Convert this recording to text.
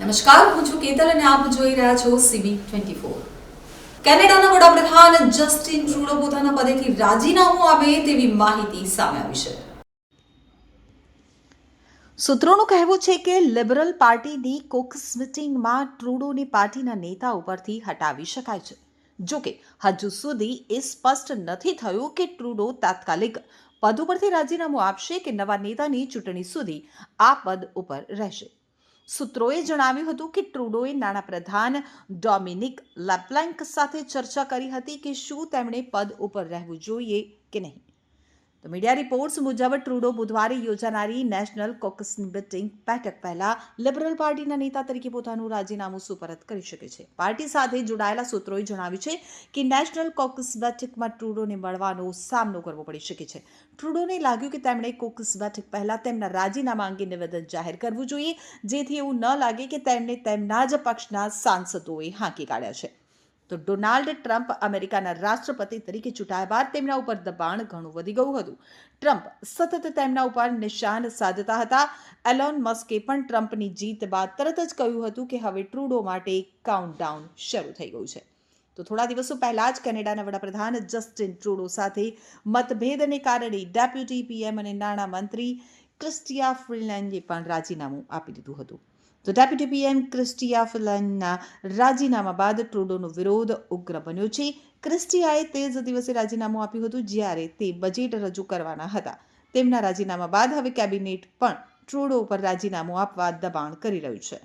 નમસ્કાર, હું છું કેતલ અને આપ જોઈ રહ્યા છો સીબી ટ્વેન્ટી ફોર. કેનેડાના વડાપ્રધાન જસ્ટિન ટ્રુડો પોતાના પદેથી રાજીનામું આપે તેવી માહિતી સામે આવી છે. સૂત્રોનું કહેવું છે કે લિબરલ પાર્ટીની કોક્સ મિટિંગમાં ટ્રુડોની પાર્ટીના નેતા ઉપરથી હટાવી શકાય છે. જો કે હજુ સુધી એ સ્પષ્ટ નથી થયું કે ટ્રુડો તાત્કાલિક પદ ઉપરથી રાજીનામું આપશે કે નવા નેતાની ચૂંટણી સુધી આ પદ ઉપર રહેશે. સૂત્રોએ જણાવ્યું હતું કે ટ્રુડોએ નાણાપ્રધાન ડોમિનિક લેપ્લેન્ક સાથે ચર્ચા કરી હતી કે શું તેમણે પદ ઉપર રહેવું જોઈએ કે નહીં. તો મીડિયા રિપોર્ટ્સ મુજબ ટ્રુડો બુધવારે યોજાનારી નેશનલ કોકસની મિટિંગ બેઠક પહેલા લિબરલ પાર્ટીના નેતા તરીકે પોતાનું રાજીનામું સુપરત કરી શકે છે. પાર્ટી સાથે જોડાયેલા સૂત્રોએ જણાવ્યું છે કે નેશનલ કોકસ બેઠકમાં ટ્રુડોને મળવાનો સામનો કરવો પડી શકે છે. ટ્રુડોને લાગ્યું કે તેમણે કોકસ બેઠક પહેલા તેમના રાજીનામા અંગે નિવેદન જાહેર કરવું જોઈએ, જેથી એવું ન લાગે કે તેમને તેમના જ પક્ષના સાંસદોએ હાંકી કાઢ્યા છે. તો ડોનાલ્ડ ટ્રમ્પ અમેરિકાના રાષ્ટ્રપતિ તરીકે ચૂંટાયા બાદ તેમના ઉપર દબાણ ઘણું વધી ગયું હતું. ટ્રમ્પ સતત તેમના ઉપર નિશાન સાધતા હતા. એલોન મસ્કે પણ ટ્રમ્પની જીત બાદ તરત જ કહ્યું હતું કે હવે ટ્રુડો માટે કાઉન્ટડાઉન શરૂ થઈ ગયું છે. તો થોડા દિવસો પહેલાં જ કેનેડાના વડાપ્રધાન જસ્ટિન ટ્રુડો સાથે મતભેદને કારણે ડેપ્યુટી પીએમ અને નાણાં મંત્રી ક્રિસ્ટિયા ફ્રીલેન્ડે પણ રાજીનામું આપી દીધું હતું. તો ડેપ્યુટી પીએમ ક્રિસ્ટિયા ફિલનના રાજીનામા બાદ ટ્રુડોનો વિરોધ ઉગ્ર બન્યો છે. ક્રિસ્ટિયાએ તે જ દિવસે રાજીનામું આપ્યું હતું જ્યારે તે બજેટ રજૂ કરવાના હતા. તેમના રાજીનામા બાદ હવે કેબિનેટ પણ ટ્રુડો પર રાજીનામું આપવા દબાણ કરી રહ્યું છે.